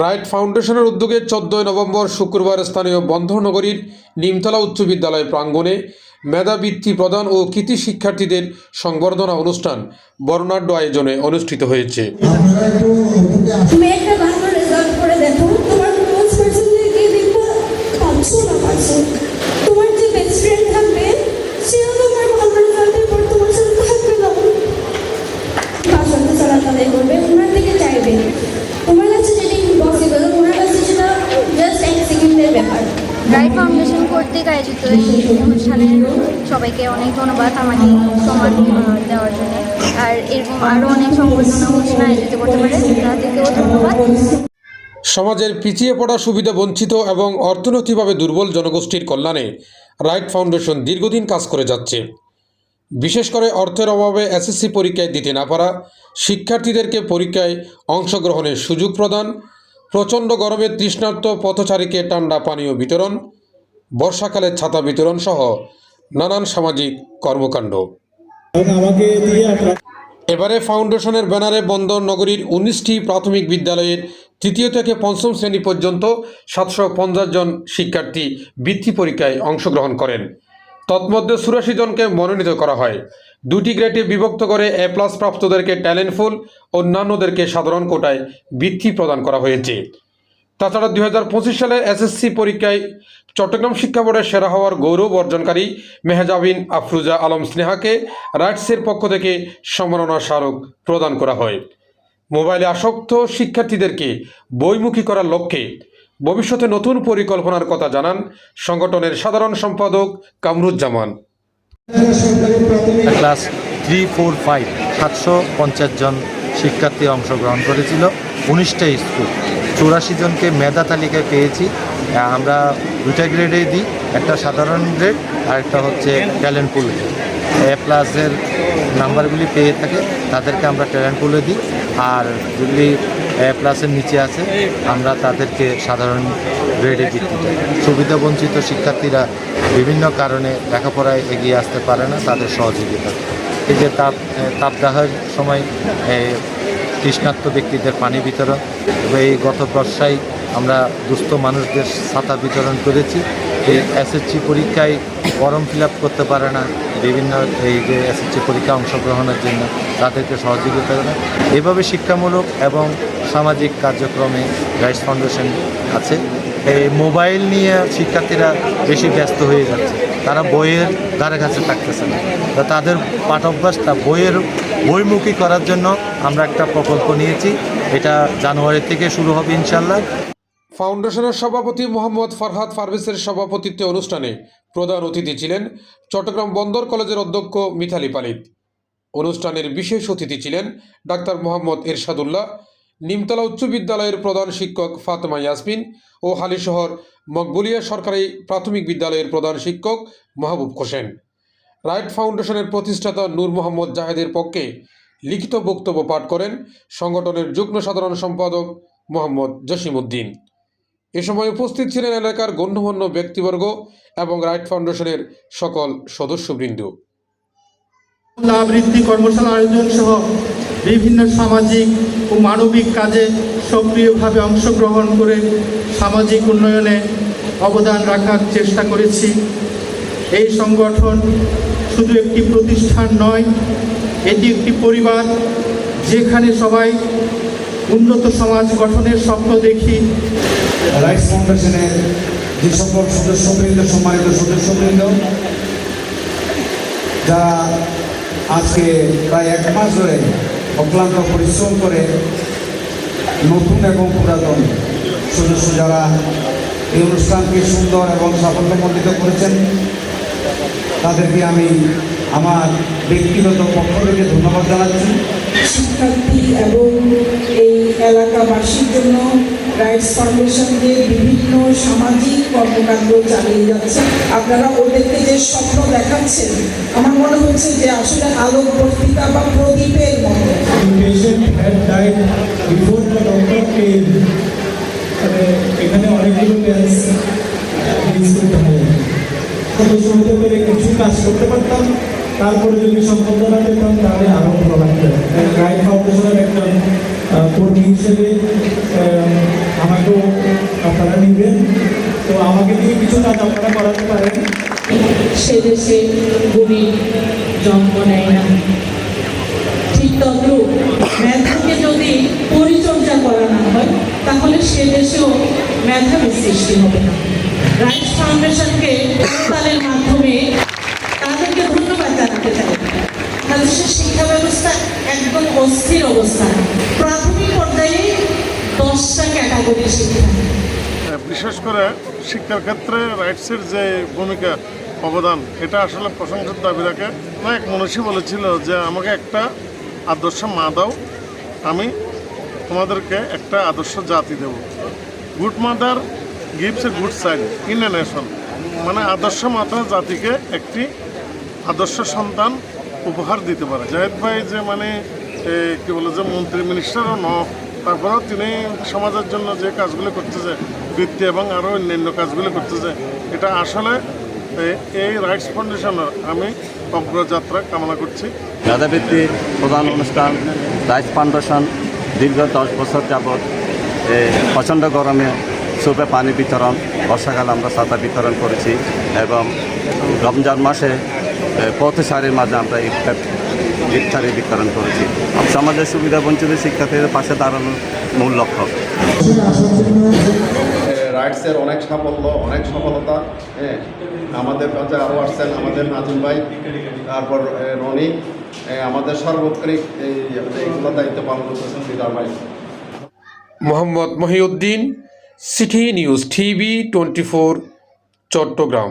Right ফাউন্ডেশনের উদ্যোগে চোদ্দই নভেম্বর শুক্রবার স্থানীয় বন্ধনগরীর নিমতলা উচ্চ বিদ্যালয় প্রাঙ্গণে মেধাবৃত্তি প্রদান ও কৃতি শিক্ষার্থীদের সংবর্ধনা অনুষ্ঠান বর্ণাঢ্য আয়োজনে অনুষ্ঠিত হয়েছে। তোমার ক্লোজ পার্সনদেরকে রাইট ফাউন্ডেশন কর্তৃক আয়োজিত এই অনুষ্ঠানে সবাইকে অনেক ধন্যবাদ আমাকে সম্মান দেওয়ার জন্য। আর এরকম আরও অনেক সংবর্ধনা অনুষ্ঠান আয়োজিত করতে পারে, তাদেরকেও ধন্যবাদ। সমাজের পিছিয়ে পড়া সুবিধা বঞ্চিত এবং অর্থনৈতিকভাবে দুর্বল জনগোষ্ঠীর কল্যাণে রাইট ফাউন্ডেশন দীর্ঘদিন কাজ করে যাচ্ছে। বিশেষ করে অর্থের অভাবে এসএসসি পরীক্ষায় দিতে না পারা শিক্ষার্থীদেরকে পরীক্ষায় অংশগ্রহণের সুযোগ প্রদান প্রচণ্ড গরমে তৃষ্ণার্ত পথচারীকে ঠান্ডা পানীয় বিতরণ, বর্ষাকালে ছাতা বিতরণ সহ নানান সামাজিক কর্মকাণ্ড। এবারে ফাউন্ডেশনের ব্যানারে বন্দর নগরীর উনিশটি প্রাথমিক বিদ্যালয়ের তৃতীয় থেকে পঞ্চম শ্রেণি পর্যন্ত সাতশো পঞ্চাশ জন শিক্ষার্থী বৃত্তি পরীক্ষায় অংশগ্রহণ করেন। তৎমধ্যে চুরাশি জনকে মনোনীত করা হয়। দুটি গ্রেডে বিভক্ত করে এ প্লাস প্রাপ্তদেরকে ট্যালেন্টফুল অন্যান্যদেরকে সাধারণ কোটায় বৃত্তি প্রদান করা হয়েছে। তাছাড়া দুই হাজার পঁচিশ সালে এসএসসি পরীক্ষায় চট্টগ্রাম শিক্ষা বোর্ডের সেরা হওয়ার গৌরব অর্জনকারী মেহজাবিন আফরুজা আলম স্নেহাকে রাইটসের পক্ষ থেকে সম্মাননা স্মারক প্রদান করা হয়। মোবাইলে আসক্ত শিক্ষার্থীদেরকে বইমুখী করার লক্ষ্যে ভবিষ্যতে নতুন পরিকল্পনার কথা জানান সংগঠনের সাধারণ সম্পাদক Kamruzzaman. Class three four five সাতশো পঞ্চাশ জন শিক্ষার্থী অংশগ্রহণ করেছিল। উনিশটা স্কুল। চৌরাশি জনকে মেধা তালিকায় পেয়েছি। আমরা দুটা গ্রেডেই দিই। একটা সাধারণ গ্রেড আর একটা হচ্ছে ট্যালেন্ট পুল এ প্লাসের নাম্বারগুলি পেয়ে থাকে, তাদেরকে আমরা ট্যালেন্ট পুলে দিই। আর যেগুলি এ প্লাসের নিচে আছে। আমরা তাদেরকে সাধারণ গ্রেডে ভিত্তিতে সুবিধা বঞ্চিত শিক্ষার্থীরা বিভিন্ন কারণে লেখাপড়ায় এগিয়ে আসতে পারে না, তাদের সহযোগিতা। এই যে তাপ তাপদাহের সময় তৃষ্ণার্ত ব্যক্তিদের পানি বিতরণ। এই গত বর্ষায় আমরা দুস্থ মানুষদের ছাতা বিতরণ করেছি। এই এসএসসি পরীক্ষায় ফর্ম ফিল করতে পারে না। বিভিন্ন এই যে এসএসসি পরীক্ষা অংশগ্রহণের জন্য তাদেরকে সহযোগিতা করে। এভাবে শিক্ষামূলক এবং সামাজিক কার্যক্রমে রাইটস ফাউন্ডেশন আছে। এই মোবাইল নিয়ে শিক্ষার্থীরা বেশি ব্যস্ত হয়ে যাচ্ছে। তারা বইয়ের ধারে কাছে থাকতেছে না। তাদের পাঠ অভ্যাসটা বইয়ের বইমুখী করার জন্য আমরা একটা প্রকল্প নিয়েছি। এটা জানুয়ারি থেকে শুরু হবে ইনশাল্লাহ ফাউন্ডেশনের সভাপতি মোহাম্মদ ফরহাদ ফারভেসের সভাপতিত্বে অনুষ্ঠানে প্রধান অতিথি ছিলেন চট্টগ্রাম বন্দর কলেজের অধ্যক্ষ মিথালি পালিত। অনুষ্ঠানের বিশেষ অতিথি ছিলেন ডাক্তার মোহাম্মদ এরশাদুল্লাহ, নিমতলা উচ্চ বিদ্যালয়ের প্রধান শিক্ষক ফাতেমা ইয়াসমিন ও হালিশহর মকবুলিয়া সরকারি প্রাথমিক বিদ্যালয়ের প্রধান শিক্ষক মাহবুব হোসেন। রাইট ফাউন্ডেশনের প্রতিষ্ঠাতা নূর মোহাম্মদ জাহেদের পক্ষে লিখিত বক্তব্য পাঠ করেন সংগঠনের যুগ্ম সাধারণ সম্পাদক মোহাম্মদ জসিমউদ্দিন। এ সময় উপস্থিত ছিলেন এলাকার গণ্যমান্য ব্যক্তিবর্গ এবং রাইট ফাউন্ডেশনের সকল সদস্যবৃন্দ। আবৃত্তি কর্মশালা আয়োজন সহ বিভিন্ন সামাজিক ও মানবিক কাজে সক্রিয়ভাবে অংশগ্রহণ করে সামাজিক উন্নয়নে অবদান রাখার চেষ্টা করেছি। এই সংগঠন শুধু একটি প্রতিষ্ঠান নয়, এটি একটি পরিবার যেখানে সবাই উন্নত সমাজ গঠনের স্বপ্ন দেখি। রাইটস ফাউন্ডেশনের যে সকল সদস্যবৃন্দ, সম্মানিত সদস্যবৃন্দ, যারা আজকে প্রায় এক মাস ধরে অক্লান্ত পরিশ্রম করে নতুন এবং পুরাতন সদস্য যারা এই অনুষ্ঠানকে সুন্দর এবং সাফল্যমণ্ডিত করেছেন, তাদেরকে আমি আমার ব্যক্তিগত পক্ষ থেকে ধন্যবাদ জানাচ্ছি। শিক্ষার্থী এবং এই এলাকাবাসীর জন্য রাইটস ফাউন্ডেশনকে বিভিন্ন সামাজিক কর্মকাণ্ড চালিয়ে যাচ্ছে। আপনারা ওদেরকে যে স্বপ্ন দেখাচ্ছেন আমার মনে হচ্ছে যে আসলে আলোকবর্তিকা বা প্রদীপের মতো। এখানে অনেকগুলো পেন্স মিস করতে হতে পেরে কিছু কাজ করতে পারতাম তারপরে যদি সম্পর্কটা পেতাম তাহলে আরও ভালো লাগতো। রাইট ফাউন্ডেশনের আহ, কর্মী হিসেবে তো আমাকে দিয়ে কিছু কাজ আপনারা করাতে পারেন। সে দেশে গুণী জন্ম নেয় না। ঠিক তদ্রুপ মেধাকে যদি পরিচর্যা করা না হয়, তাহলে সে দেশেও মেধাবী সৃষ্টি হবে না। রাইটস ফাউন্ডেশনকে করতালের মাধ্যমে তাদেরকে ধন্যবাদ জানাতে চাই বাংলাদেশের শিক্ষা ব্যবস্থা একদম অস্থির অবস্থা প্রাথমিক পর্যায়ে দশটা ক্যাটাগরি শিক্ষা বিশেষ করে শিক্ষার ক্ষেত্রে রাইটসের যে ভূমিকা, অবদান, এটা আসলে প্রশংসার দাবি রাখে। না এক মনীষী বলেছিল যে, আমাকে একটা আদর্শ মা দাও, আমি তোমাদেরকে একটা আদর্শ জাতি দেব। Good mother gives a good side in a nation মানে আদর্শ মাতা জাতিকে একটি আদর্শ সন্তান উপহার দিতে পারে। জাহেদ ভাই যে মানে কি বলে যে মন্ত্রী মিনিস্টারও ন তারপরেও তিনি সমাজের জন্য যে কাজগুলো করতেছে বৃত্তি এবং আরও অন্যান্য কাজগুলো করতেছে এটা আসলে এই রাইটস ফাউন্ডেশনের আমি অগ্রযাত্রা কামনা করছি। মেধাবৃত্তির প্রধান অনুষ্ঠান রাইস ফাউন্ডেশন দীর্ঘ দশ বছর যাবৎ প্রচণ্ড গরমে সুপে পানি বিতরণ বর্ষাকালে আমরা ছাতা বিতরণ করেছি এবং রমজান মাসে এ, পথসারির মাঝে আমরা ইফতার ইফতারি বিতরণ করেছি। সমাজের সুবিধা বঞ্চিত শিক্ষার্থীদের পাশে দাঁড়ানোর মূল লক্ষ্য। রাইটসের অনেক সাফল্য অনেক সফলতা হ্যাঁ। আমাদের কাছে আরও আসছেন আমাদের নাজিম ভাই তারপর রনি আমাদের সর্বক্ষণিক এই এইগুলো দায়িত্ব পালন করতেছেন দিদার ভাই। Mohammad Mohiuddin city news TV twenty four Chattogram.